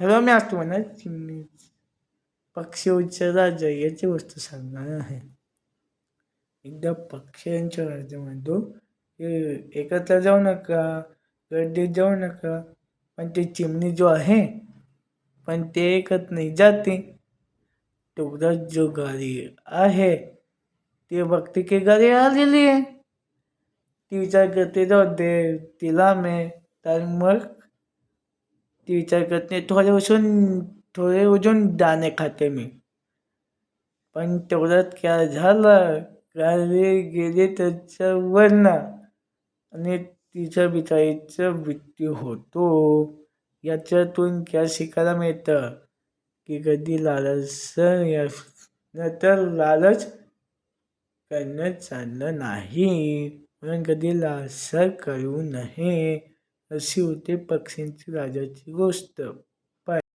ह्याला मी असतो म्हणा. चिमणी पक्षी उच्च राजा याची वस्तू सांगणार आहे. एकदा पक्ष्यांच्या राज्य म्हणतो हे एकत्र जाऊ नका गर्दीत जाऊ नका. पण ते चिमणी जो आहे पण ते एकत नाही जाते. तेवढाच जो गाडी आहे ते बघते की गाडी आलेली आहे. ती विचार करते जाऊ दे तिला मे तर मग ती विचार करते थोडे उचून थोडे उजून दाणे खाते मी. पण तेवढ्यात काय झालं? गाडी गेली त्याच्यावरनं आणि तिच्या बिचारीचं मृत्यू होतो. याच्यातून काय शिकायला मिळतं? की कधी लालच तर लालच करणं चाललं नाही. म्हणून कधी लालसर करू नये. अशी होते पक्ष्यांची राजाची गोष्ट.